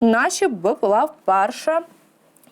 наші БПЛА вперше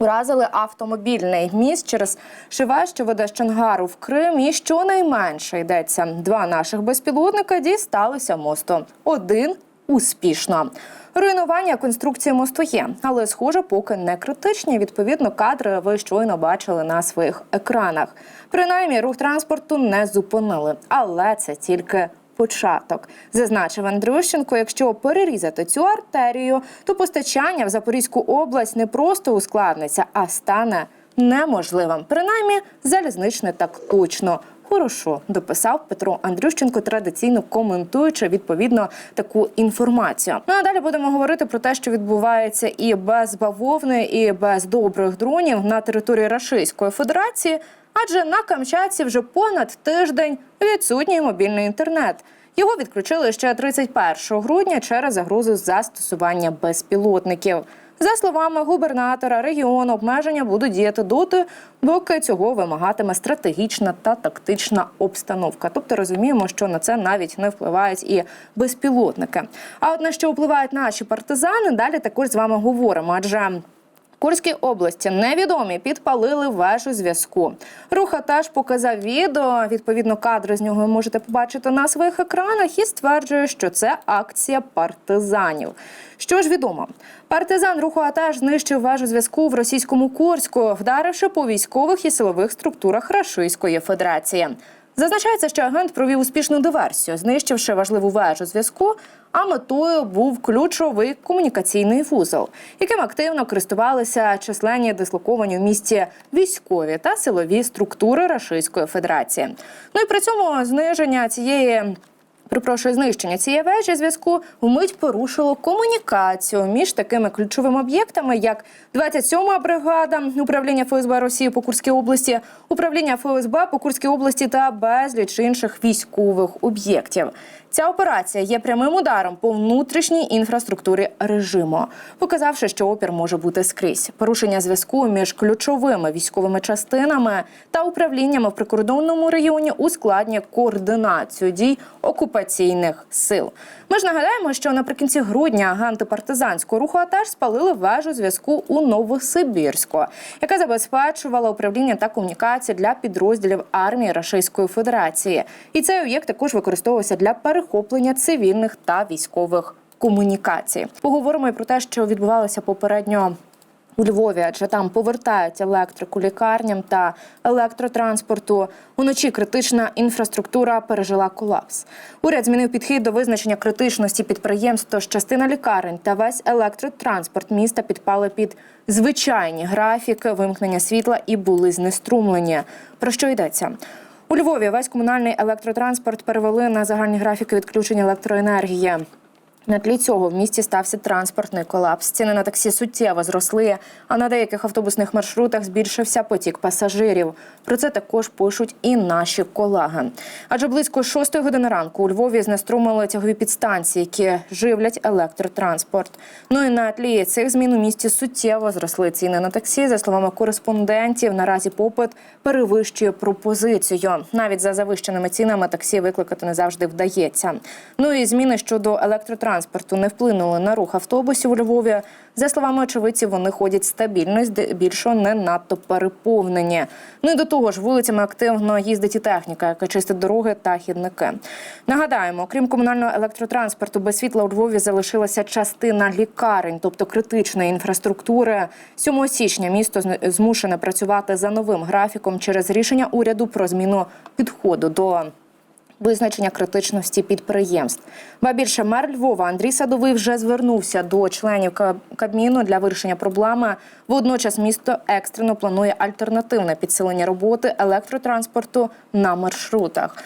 Уразили автомобільний міст через шиве, що веде з Чонгару в Крим. І щонайменше йдеться, два наших безпілотника дісталися мосту. Один успішно. Руйнування конструкції мосту є, але схоже, поки не критичні. Відповідно, кадри ви щойно бачили на своїх екранах. Принаймні, рух транспорту не зупинили, але це тільки початок. Зазначив Андрющенко, якщо перерізати цю артерію, то постачання в Запорізьку область не просто ускладниться, а стане неможливим. Принаймні, залізничне так точно. Хорошо, дописав Петро Андрющенко, традиційно коментуючи відповідно таку інформацію. Ну а далі будемо говорити про те, що відбувається і без бавовни, і без добрих дронів на території Рашистської Федерації. Адже на Камчатці вже понад тиждень відсутній мобільний інтернет. Його відключили ще 31 грудня через загрозу застосування безпілотників. За словами губернатора регіону, обмеження будуть діяти доти, доки цього вимагатиме стратегічна та тактична обстановка. Тобто розуміємо, що на це навіть не впливають і безпілотники. А от на що впливають наші партизани, далі також з вами говоримо. Адже Курській області невідомі підпалили вежу зв'язку. Руха теж показав відео. Відповідно, кадри з нього ви можете побачити на своїх екранах і стверджує, що це акція партизанів. Що ж відомо, партизан руху АТЕШ знищив вежу зв'язку в російському Курську, вдаривши по військових і силових структурах Рашистської Федерації. Зазначається, що агент провів успішну диверсію, знищивши важливу вежу зв'язку. А метою був ключовий комунікаційний вузол, яким активно користувалися численні дислоковані в місті військові та силові структури Рашистської Федерації. Ну і при цьому зниження цієї. Припрошую, знищення цієї вежі зв'язку вмить порушило комунікацію між такими ключовими об'єктами, як 27-ма бригада управління ФСБ Росії по Курській області, управління ФСБ по Курській області та безліч інших військових об'єктів. Ця операція є прямим ударом по внутрішній інфраструктурі режиму, показавши, що опір може бути скрізь. Порушення зв'язку між ключовими військовими частинами та управліннями в прикордонному регіоні ускладнює координацію дій окупаційних сил. Ми ж нагадаємо, що наприкінці грудня агенти партизанського руху АТЕШ спалили вежу зв'язку у Новосибірську, яка забезпечувала управління та комунікації для підрозділів армії Рашистської Федерації. І цей об'єкт також використовувався для перехоплення цивільних та військових комунікацій. Поговоримо і про те, що відбувалося попередньо. У Львові, адже там повертають електрику лікарням та електротранспорту. Уночі критична інфраструктура пережила колапс. Уряд змінив підхід до визначення критичності підприємств. Тож частина лікарень та весь електротранспорт міста підпали під звичайні графіки вимкнення світла і були знеструмлені. Про що йдеться? У Львові весь комунальний електротранспорт перевели на загальні графіки відключення електроенергії. На тлі цього в місті стався транспортний колапс. Ціни на таксі суттєво зросли, а на деяких автобусних маршрутах збільшився потік пасажирів. Про це також пишуть і наші колеги. Адже близько 6 години ранку у Львові знеструмили тягові підстанції, які живлять електротранспорт. Ну і на тлі цих змін у місті суттєво зросли ціни на таксі. За словами кореспондентів, наразі попит перевищує пропозицію. Навіть за завищеними цінами таксі викликати не завжди вдається. Ну і зміни щодо електротранспорту не вплинули на рух автобусів у Львові. За словами очевидців, вони ходять стабільно, здебільшого не надто переповнені. Ну і до того ж, вулицями активно їздить і техніка, яка чистить дороги та хідники. Нагадаємо, окрім комунального електротранспорту, без світла у Львові залишилася частина лікарень, тобто критичної інфраструктури. 7 січня місто змушене працювати за новим графіком через рішення уряду про зміну підходу до визначення критичності підприємств. Ба більше мер Львова Андрій Садовий вже звернувся до членів Кабміну для вирішення проблеми. Водночас місто екстрено планує альтернативне підсилення роботи електротранспорту на маршрутах.